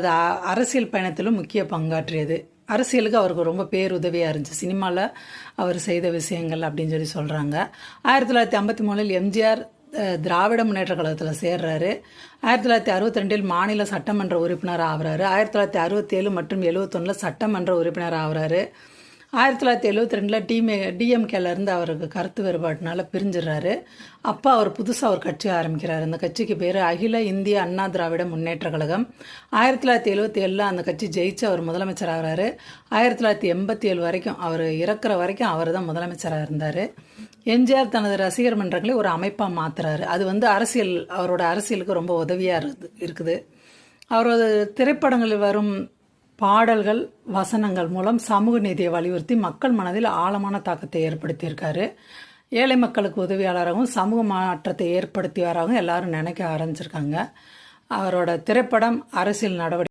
அது அரசியல் பயணத்திலும் முக்கிய பங்காற்றியது. அரசியலுக்கு அவருக்கு ரொம்ப பேருதவியாக இருந்துச்சு. சினிமாவில் அவர் செய்த விஷயங்கள் அப்படின்னு சொல்லி சொல்கிறாங்க ஆயிரத்தி தொள்ளாயிரத்தி ஐம்பத்தி மூணில் எம்ஜிஆர் திராவிட முன்னேற்ற கழகத்தில் சேர்றாரு. ஆயிரத்தி தொள்ளாயிரத்தி அறுபத்தி ரெண்டில் மாநில சட்டமன்ற உறுப்பினர் ஆகிறாரு. ஆயிரத்தி தொள்ளாயிரத்தி அறுபத்தேழு மற்றும் எழுபத்தொன்னில் சட்டமன்ற உறுப்பினர் ஆகுறாரு. ஆயிரத்தி தொள்ளாயிரத்தி எழுபத்தி ரெண்டில் டிமே டிஎம்கேலேருந்து அவருக்கு கருத்து வேறுபாட்டினால பிரிஞ்சிடுறாரு. அப்போ அவர் புதுசாக ஒரு கட்சி ஆரம்பிக்கிறார். அந்த கட்சிக்கு பேர் அகில இந்திய அண்ணா திராவிட முன்னேற்ற கழகம். ஆயிரத்தி தொள்ளாயிரத்தி எழுபத்தி ஏழில் அந்த கட்சி ஜெயிச்சு அவர் முதலமைச்சர் ஆகிறாரு. ஆயிரத்தி தொள்ளாயிரத்தி எண்பத்தி ஏழு வரைக்கும் அவர் இறக்குற வரைக்கும் அவர் தான் முதலமைச்சராக இருந்தார். எம்ஜிஆர் தனது ரசிகர் மன்றங்களை ஒரு அமைப்பாக மாற்றுறாரு அது வந்து அரசியல் அவரோட அரசியலுக்கு ரொம்ப உதவியாக இருக்குது இருக்குது. அவரது திரைப்படங்களில் வரும் பாடல்கள் வசனங்கள் மூலம் சமூக நீதியை வலியுறுத்தி மக்கள் மனதில் ஆழமான தாக்கத்தை ஏற்படுத்தியிருக்காரு. ஏழை மக்களுக்கு உதவியாளராகவும் சமூக மாற்றத்தை ஏற்படுத்தியவராகவும் எல்லாரும் நினைக்க ஆரம்பிச்சிருக்காங்க. அவரோட திரைப்படம் அரசியல் நடவடிக்கை